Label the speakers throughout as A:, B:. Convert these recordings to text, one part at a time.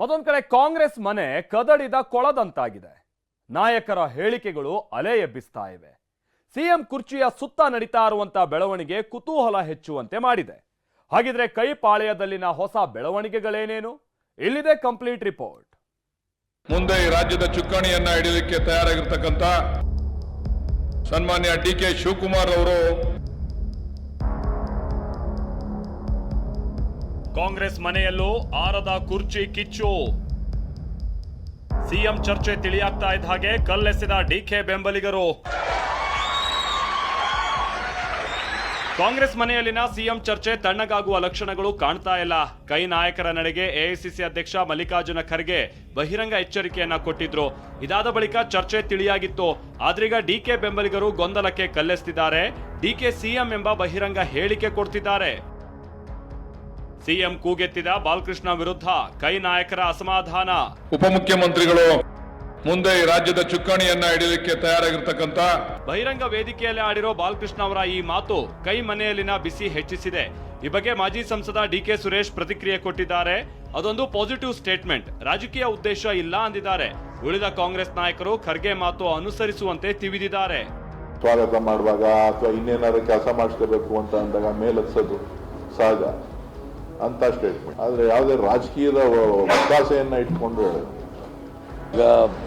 A: ಮತ್ತೊಂದ್ ಕಡೆ ಕಾಂಗ್ರೆಸ್ ಮನೆ ಕದಡಿದ ಕೊಳದಂತಾಗಿದೆ. ನಾಯಕರ ಹೇಳಿಕೆಗಳು ಅಲೆ ಎಬ್ಬಿಸ್ತಾ ಇವೆ. ಸಿಎಂ ಕುರ್ಚಿಯ ಸುತ್ತ ನಡೀತಾ ಇರುವಂತಹ ಬೆಳವಣಿಗೆ ಕುತೂಹಲ ಹೆಚ್ಚುವಂತೆ ಮಾಡಿದೆ. ಹಾಗಿದ್ರೆ ಕೈ ಪಾಳ್ಯದಲ್ಲಿನ ಹೊಸ ಬೆಳವಣಿಗೆಗಳೇನೇನು? ಇಲ್ಲಿದೆ ಕಂಪ್ಲೀಟ್ ರಿಪೋರ್ಟ್.
B: ಮುಂದೆ ಈ ರಾಜ್ಯದ ಚುಕ್ಕಾಣಿಯನ್ನ ಹಿಡಿಯಲಿಕ್ಕೆ ತಯಾರಾಗಿರ್ತಕ್ಕಂಥ ಸನ್ಮಾನ್ಯ ಡಿ ಕೆ ಶಿವಕುಮಾರ್ ಅವರು
A: ಕಾಂಗ್ರೆಸ್ ಮನೆಯಲ್ಲೂ ಆರದ ಕುರ್ಚಿ ಕಿಚ್ಚು. ಸಿಎಂ ಚರ್ಚೆ ತಿಳಿಯಾಗ್ತಾ ಇದ್ದ ಹಾಗೆ ಕಲ್ಲೆಸೆದ ಡಿಕೆ ಬೆಂಬಲಿಗರು. ಕಾಂಗ್ರೆಸ್ ಮನೆಯಲ್ಲಿನ ಸಿಎಂ ಚರ್ಚೆ ತಣ್ಣಗಾಗುವ ಲಕ್ಷಣಗಳು ಕಾಣ್ತಾ ಇಲ್ಲ. ಕೈ ನಾಯಕರ ನಡೆಗೆ ಎಐಸಿಸಿ ಅಧ್ಯಕ್ಷ ಮಲ್ಲಿಕಾರ್ಜುನ ಖರ್ಗೆ ಬಹಿರಂಗ ಎಚ್ಚರಿಕೆಯನ್ನ ಕೊಟ್ಟಿದ್ರು. ಇದಾದ ಬಳಿಕ ಚರ್ಚೆ ತಿಳಿಯಾಗಿತ್ತು. ಆದ್ರೀಗ ಡಿಕೆ ಬೆಂಬಲಿಗರು ಗೊಂದಲಕ್ಕೆ ಕಲ್ಲೆಸ್ತಿದ್ದಾರೆ. ಡಿಕೆ ಸಿಎಂ ಎಂಬ ಬಹಿರಂಗ ಹೇಳಿಕೆ ಕೊಡ್ತಿದ್ದಾರೆ. ಸಿಎಂ ಕೂಗೆತ್ತಿದ ಬಾಲಕೃಷ್ಣ ವಿರುದ್ಧ ಕೈ ನಾಯಕರ ಅಸಮಾಧಾನ.
B: ಉಪಮುಖ್ಯಮಂತ್ರಿಗಳು ಮುಂದೆ ಈ ರಾಜ್ಯದ ಚುಕ್ಕಾಣಿಯನ್ನ ಹಿಡಿಯಲಿಕ್ಕೆ ತಯಾರಾಗಿರ್ತಕ್ಕಂತ
A: ಬಹಿರಂಗ ವೇದಿಕೆಯಲ್ಲಿ ಆಡಿರೋ ಬಾಲಕೃಷ್ಣ ಅವರ ಈ ಮಾತು ಕೈ ಮನೆಯಲ್ಲಿನ ಬಿಸಿ ಹೆಚ್ಚಿಸಿದೆ. ಈ ಬಗ್ಗೆ ಮಾಜಿ ಸಂಸದ ಡಿಕೆ ಸುರೇಶ್ ಪ್ರತಿಕ್ರಿಯೆ ಕೊಟ್ಟಿದ್ದಾರೆ. ಅದೊಂದು ಪಾಸಿಟಿವ್ ಸ್ಟೇಟ್ಮೆಂಟ್. ರಾಜಕೀಯ ಉದ್ದೇಶ ಇಲ್ಲ ಅಂದಿದ್ದಾರೆ. ಉಳಿದ ಕಾಂಗ್ರೆಸ್ ನಾಯಕರು ಖರ್ಗೆ ಮಾತು ಅನುಸರಿಸುವಂತೆ ತಿವಿದಿದ್ದಾರೆ.
C: ಸ್ವಾಗತ ಮಾಡುವಾಗ ಅಥವಾ ಇನ್ನೇನಾದ್ರು ಕೆಲಸ ಮಾಡಿಸ್ಕೋಬೇಕು ಅಂತ ಅಂದಾಗ ಮೇಲತ್ಸೋದು ಸಹಜ. ಅಂತ ಸ್ಟೇಟ್ಮೆಂಟ್ ಆದರೆ ಯಾವುದೇ ರಾಜಕೀಯದ ಒತ್ತಾಸೆಯನ್ನ ಇಟ್ಕೊಂಡು
D: ಈಗ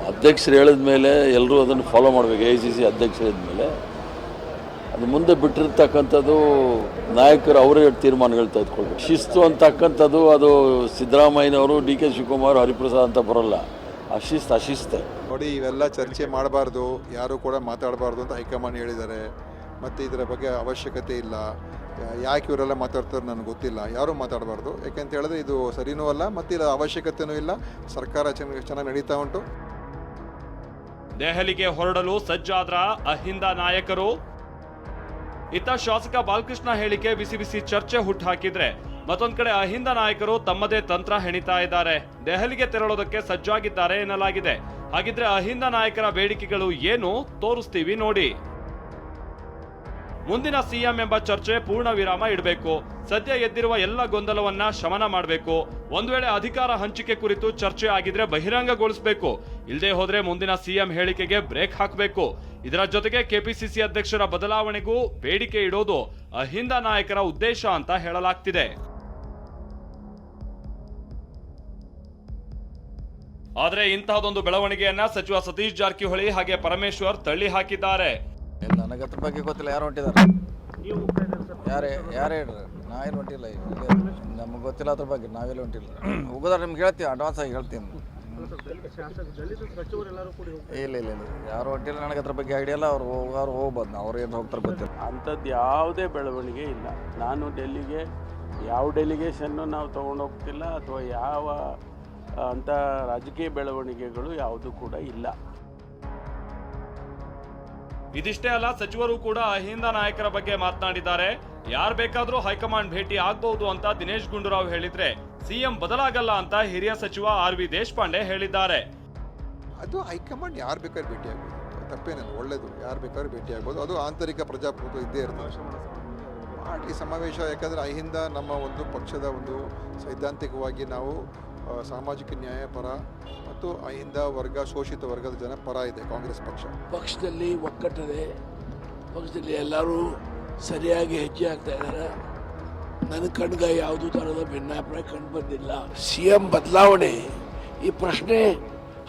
D: ಅಧ್ಯಕ್ಷರು ಹೇಳಿದ ಮೇಲೆ ಎಲ್ಲರೂ ಅದನ್ನು ಫಾಲೋ ಮಾಡಬೇಕು ಎ ಸಿ ಸಿ ಅಧ್ಯಕ್ಷರು ಮೇಲೆ. ಅದು ಮುಂದೆ ಬಿಟ್ಟಿರ್ತಕ್ಕಂಥದ್ದು ನಾಯಕರು ಅವರೇ ತೀರ್ಮಾನಗಳು ತೆಗೆದುಕೊಳ್ಬೇಕು. ಶಿಸ್ತು ಅಂತಕ್ಕಂಥದ್ದು ಅದು ಸಿದ್ದರಾಮಯ್ಯನವರು ಡಿ ಕೆ ಶಿವಕುಮಾರ್ ಹರಿಪ್ರಸಾದ್ ಅಂತ ಬರೋಲ್ಲ. ಅಶಿಸ್ತು ಅಶಿಸ್ತೆ
E: ನೋಡಿ ಇವೆಲ್ಲ ಚರ್ಚೆ ಮಾಡಬಾರ್ದು ಯಾರೂ ಕೂಡ ಮಾತಾಡಬಾರ್ದು ಅಂತ ಹೈಕಮಾಂಡ್ ಹೇಳಿದ್ದಾರೆ. ಮತ್ತು ಇದರ ಬಗ್ಗೆ ಅವಶ್ಯಕತೆ ಇಲ್ಲ. ಯಾಕೆ ಇವರೆಲ್ಲ ಮಾತಾಡ್ತಾರೆ ನನಗೆ ಗೊತ್ತಿಲ್ಲ. ಯಾರೂ ಮಾತಾಡಬಾರ್ದು. ಯಾಕೆಂತ ಹೇಳಿದ್ರೆ ಇದು ಸರಿನೂ ಅಲ್ಲ, ಮತ್ತು ಇದರ ಅವಶ್ಯಕತೆನೂ ಇಲ್ಲ. ಸರ್ಕಾರ ಚೆನ್ನಾಗಿ ಚೆನ್ನಾಗಿ ನಡೀತಾ ಉಂಟು.
A: ದೆಹಲಿಗೆ ಹೊರಡಲು ಸಜ್ಜಾದ್ರ ಅಹಿಂದ ನಾಯಕರು. ಇತ್ತ ಶಾಸಕ ಬಾಲಕೃಷ್ಣ ಹೇಳಿಕೆ ಬಿಸಿ ಬಿಸಿ ಚರ್ಚೆ ಹುಟ್ಟುಹಾಕಿದ್ರೆ ಮತ್ತೊಂದು ಕಡೆ ಅಹಿಂದ ನಾಯಕರು ತಮ್ಮದೇ ತಂತ್ರ ಹೆಣಿತಾ ಇದ್ದಾರೆ. ದೆಹಲಿಗೆ ತೆರಳೋದಕ್ಕೆ ಸಜ್ಜಾಗಿದ್ದಾರೆ ಎನ್ನಲಾಗಿದೆ. ಹಾಗಿದ್ರೆ ಅಹಿಂದ ನಾಯಕರ ಬೇಡಿಕೆಗಳು ಏನು? ತೋರಿಸ್ತೀವಿ ನೋಡಿ. ಮುಂದಿನ ಸಿಎಂ ಎಂಬ ಚರ್ಚೆ ಪೂರ್ಣ ವಿರಾಮ ಇಡಬೇಕು. ಸದ್ಯ ಎದ್ದಿರುವ ಎಲ್ಲ ಗೊಂದಲವನ್ನ ಶಮನ ಮಾಡಬೇಕು. ಒಂದು ವೇಳೆ ಅಧಿಕಾರ ಹಂಚಿಕೆ ಕುರಿತು ಚರ್ಚೆ ಆಗಿದ್ರೆ ಬಹಿರಂಗಗೊಳಿಸಬೇಕು. ಇಲ್ಲದೆ ಹೋದ್ರೆ ಮುಂದಿನ ಸಿಎಂ ಹೇಳಿಕೆಗೆ ಬ್ರೇಕ್ ಹಾಕಬೇಕು. ಇದರ ಜೊತೆಗೆ ಕೆಪಿಸಿಸಿ ಅಧ್ಯಕ್ಷರ ಬದಲಾವಣೆಗೂ ಬೇಡಿಕೆ ಇಡೋದು ಅಹಿಂದ ನಾಯಕರ ಉದ್ದೇಶ ಅಂತ ಹೇಳಲಾಗ್ತಿದೆ. ಆದರೆ ಇಂತಹದೊಂದು ಬೆಳವಣಿಗೆಯನ್ನ ಸಚಿವ ಸತೀಶ್ ಜಾರಕಿಹೊಳಿ ಹಾಗೆ ಪರಮೇಶ್ವರ್ ತಳ್ಳಿ ಹಾಕಿದ್ದಾರೆ.
F: ಇಲ್ಲ ನನಗೆ ಅದ್ರ ಬಗ್ಗೆ ಗೊತ್ತಿಲ್ಲ. ಯಾರು ಹೊಂಟಿದ್ದಾರೆ ಯಾರೇ ಯಾರೇ ಹೇಳ್ರಿ ನಾವೇನು ಹೊಂಟಿಲ್ಲ ನಮ್ಗೆ ಗೊತ್ತಿಲ್ಲ ಅದ್ರ ಬಗ್ಗೆ. ನಾವೆಲ್ಲ ಹೊಂಟಿಲ್ಲ? ಹೋಗೋದ್ರ ನಿಮ್ಗೆ ಹೇಳ್ತೀವಿ ಅಡ್ವಾನ್ಸ್ ಆಗಿ ಹೇಳ್ತೀನಿ. ಇಲ್ಲ ಇಲ್ಲ ಇಲ್ಲ. ಯಾರು ಹೊಂಟಿಲ್ಲ ನನಗೆ ಅದ್ರ ಬಗ್ಗೆ ಐಡಿಯಾ ಇಲ್ಲ. ಅವ್ರು ಹೋಗೋರು ಹೋಗ್ಬೋದು. ಅವ್ರು ಏನು ಹೋಗ್ತಾರೆ ಗೊತ್ತಿಲ್ಲ.
G: ಅಂಥದ್ದು ಯಾವುದೇ ಬೆಳವಣಿಗೆ ಇಲ್ಲ. ನಾನು ಡೆಲ್ಲಿಗೆ ಯಾವ ಡೆಲಿಗೇಷನ್ನು ನಾವು ತೊಗೊಂಡು ಹೋಗ್ತಿಲ್ಲ, ಅಥವಾ ಯಾವ ಅಂಥ ರಾಜಕೀಯ ಬೆಳವಣಿಗೆಗಳು ಯಾವುದು ಕೂಡ ಇಲ್ಲ.
A: ಇದಿಷ್ಟೇ ಅಲ್ಲ, ಸಚಿವರು ಕೂಡ ಅಹಿಂದ ನಾಯಕರ ಬಗ್ಗೆ ಮಾತನಾಡಿದ್ದಾರೆ. ಯಾರು ಬೇಕಾದರೂ ಹೈಕಮಾಂಡ್ ಭೇಟಿ ಆಗಬಹುದು ಅಂತ ದಿನೇಶ್ ಗುಂಡೂರಾವ್ ಹೇಳಿದ್ರೆ ಸಿಎಂ ಬದಲಾಗಲ್ಲ ಅಂತ ಹಿರಿಯ ಸಚಿವ ಆರ್ ವಿ ದೇಶಪಾಂಡೆ ಹೇಳಿದ್ದಾರೆ.
E: ಅದು ಹೈಕಮಾಂಡ್ ಯಾರು ಬೇಕಾದ್ರೂ ಭೇಟಿ ಆಗ್ಬೋದು. ತಪ್ಪೇನಲ್ಲ, ಒಳ್ಳೇದು. ಯಾರು ಬೇಕಾದ್ರೂ ಭೇಟಿ ಆಗ್ಬೋದು. ಅದು ಆಂತರಿಕ ಪ್ರಜಾಪ್ರಭುತ್ವ ಇದ್ದೇ ಇರ್ತದೆ. ಮಾಡಿ ಸಮಾವೇಶ ಯಾಕಂದರೆ ಅಹಿಂದ ನಮ್ಮ ಒಂದು ಪಕ್ಷದ ಒಂದು ಸೈದ್ಧಾಂತಿಕವಾಗಿ ನಾವು ಸಾಮಾಜಿಕ ನ್ಯಾಯ ಪರ ಮತ್ತು ಅಹಿಂದ ವರ್ಗ ಶೋಷಿತ ವರ್ಗದ ಜನ ಪರ ಇದೆ ಕಾಂಗ್ರೆಸ್ ಪಕ್ಷ.
H: ಪಕ್ಷದಲ್ಲಿ ಒಕ್ಕಟ್ಟಿದೆ ಪಕ್ಷದಲ್ಲಿ ಎಲ್ಲರೂ ಸರಿಯಾಗಿ ಹೆಜ್ಜೆ ಆಗ್ತಾ ಇದ್ದಾರೆ. ನನ್ನ ಕಣ್ಗ ಯಾವುದೂ ಥರದ ಭಿನ್ನಾಭಿಪ್ರಾಯ ಕಂಡು ಬಂದಿಲ್ಲ. ಸಿ ಎಂ ಬದಲಾವಣೆ ಈ ಪ್ರಶ್ನೆ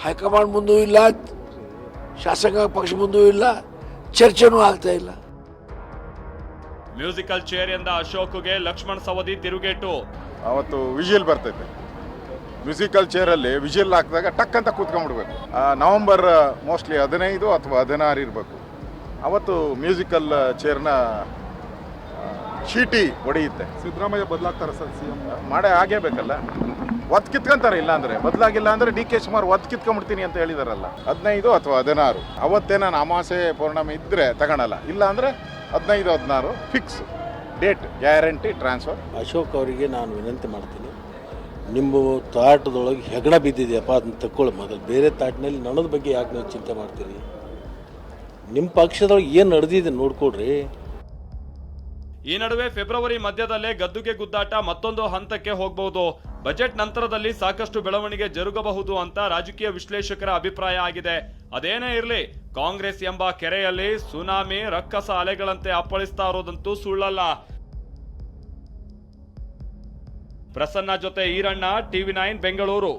H: ಹೈಕಮಾಂಡ್ ಮುಂದೂ ಇಲ್ಲ ಶಾಸಕ ಪಕ್ಷ ಮುಂದೂ ಇಲ್ಲ ಚರ್ಚೆನೂ ಆಗ್ತಾ ಇಲ್ಲ.
A: ಮ್ಯೂಸಿಕಲ್ ಚೇರ್ ಎಂದ ಅಶೋಕ್ಗೆ ಲಕ್ಷ್ಮಣ್ ಸವದಿ ತಿರುಗೇಟು.
I: ಅವತ್ತು ವಿಜಿಲ್ ಬರ್ತೈತೆ. ಮ್ಯೂಸಿಕಲ್ ಚೇರಲ್ಲಿ ವಿಜಿಲ್ ಹಾಕಿದಾಗ ಟಕ್ ಅಂತ ಕೂತ್ಕೊಂಡ್ಬಿಡ್ಬೇಕು. ನವಂಬರ್ ನವೆಂಬರ್ ಮೋಸ್ಟ್ಲಿ ಹದಿನೈದು ಅಥವಾ ಹದಿನಾರು ಇರಬೇಕು. ಅವತ್ತು ಮ್ಯೂಸಿಕಲ್ ಚೇರ್ನ ಚೀಟಿ ಹೊಡೆಯುತ್ತೆ
E: ಸಿದ್ದರಾಮಯ್ಯ ಬದಲಾಗ್ತಾರೆ ಸರ್ ಸಿ ಎಂ
I: ಮಾಡೇ ಆಗೇ ಬೇಕಲ್ಲ. ಒತ್ತು ಕಿತ್ಕೊಂತಾರೆ ಇಲ್ಲ ಅಂದರೆ. ಬದಲಾಗಿಲ್ಲ ಅಂದರೆ ಡಿ ಕೆ ಶಿವಕುಮಾರ್ ಒತ್ತು ಕಿತ್ಕೊಂಡ್ಬಿಡ್ತೀನಿ ಅಂತ ಹೇಳಿದಾರಲ್ಲ. ಹದಿನೈದು ಅಥವಾ ಹದಿನಾರು. ಅವತ್ತೇ ನಾನು ಅಮಾಸೆ ಪೌರ್ಣಮಿ ಇದ್ದರೆ ತಗೊಳಲ್ಲ. ಇಲ್ಲ ಅಂದ್ರೆ ಹದಿನೈದು ಹದಿನಾರು fix date guarantee transfer
G: Ashok ಅವರಿಗೆ ನಾನು ವಿನಂತಿ ಮಾಡ್ತೀನಿ. ನಿಮ್ಮ ತಾಟದೊಳಗೆ ಹೆಗಣ ಬಿದ್ದಿದೆಯಪ್ಪ ಅದನ್ನ ತಕ್ಕೊಳ್ಳಿ ಮೊದಲು. ಬೇರೆ ತಾಟಿನಲ್ಲಿ ನನ್ನದ ಬಗ್ಗೆ ಯಾಕೆ ನೀವು ಚಿಂತೆ ಮಾಡ್ತೀರಿ? ನಿಮ್ಮ ಪಕ್ಷದೊಳಗೆ ಏನು ನಡೆದಿದೆ ನೋಡ್ಕೊಡ್ರಿ
A: ಈ ನಡುವೆ ಫೆಬ್ರವರಿ ಮಧ್ಯದಲ್ಲೇ ಗದ್ದುಗೆ ಗುದ್ದಾಟ ಮತ್ತೊಂದು ಹಂತಕ್ಕೆ ಹೋಗಬಹುದು. ಬಜೆಟ್ ನಂತರದಲ್ಲಿ ಸಾಕಷ್ಟು ಬೆಳವಣಿಗೆ ಜರುಗಬಹುದು ಅಂತ ರಾಜಕೀಯ ವಿಶ್ಲೇಷಕರ ಅಭಿಪ್ರಾಯ ಆಗಿದೆ. ಅದೇನೇ ಇರಲಿ, ಕಾಂಗ್ರೆಸ್ ಎಂಬ ಕೆರೆಯಲ್ಲಿ ಸುನಾಮಿ, ರಕ್ಕಸ ಅಲೆಗಳಂತೆ ಅಪ್ಪಳಿಸ್ತಾ ಇರೋದಂತೂ ಸುಳ್ಳಲ್ಲ. ಪ್ರಸನ್ನ ಜೊತೆ ಈರಣ್ಣ ಟಿವಿ ನೈನ್ ಬೆಂಗಳೂರು.